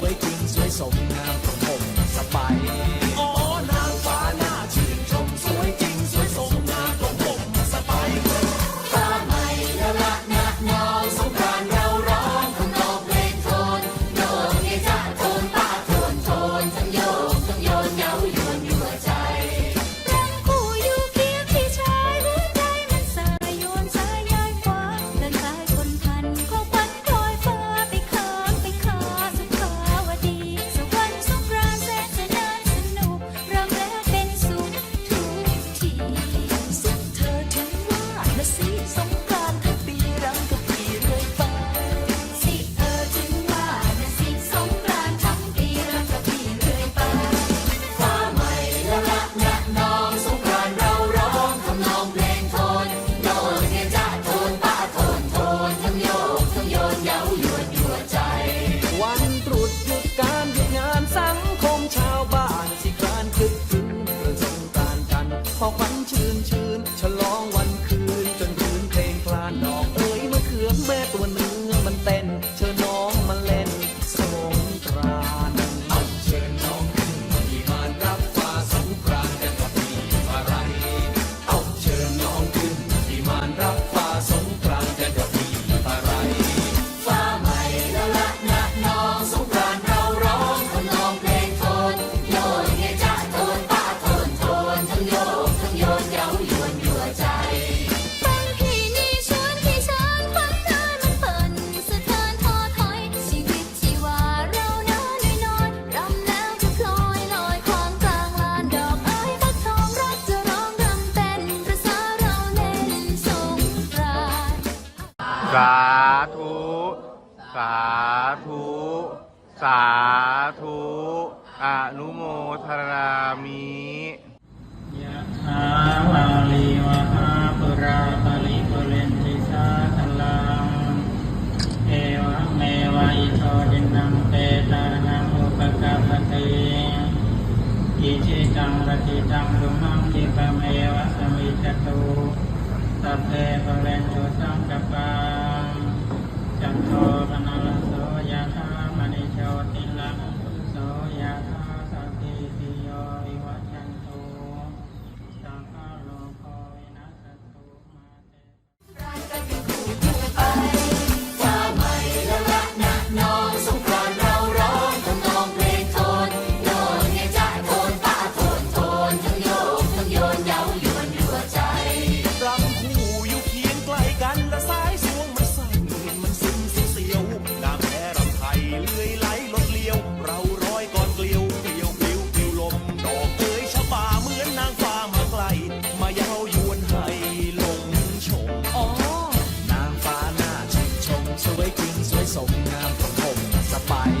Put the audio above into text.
awakens, may soul have สาธุ สาธุ สาธุ อนุโมทนามิยะถาวาลีวะหาปุราปาริปุเรนติสาคลังเอวะเมวะอิโตดินังเปตานังอุปกาปเตอิชิตังรติตังลุมังคิปะเมวะสมิจจตุสัพเพปุเรนตุสังกัป Bye.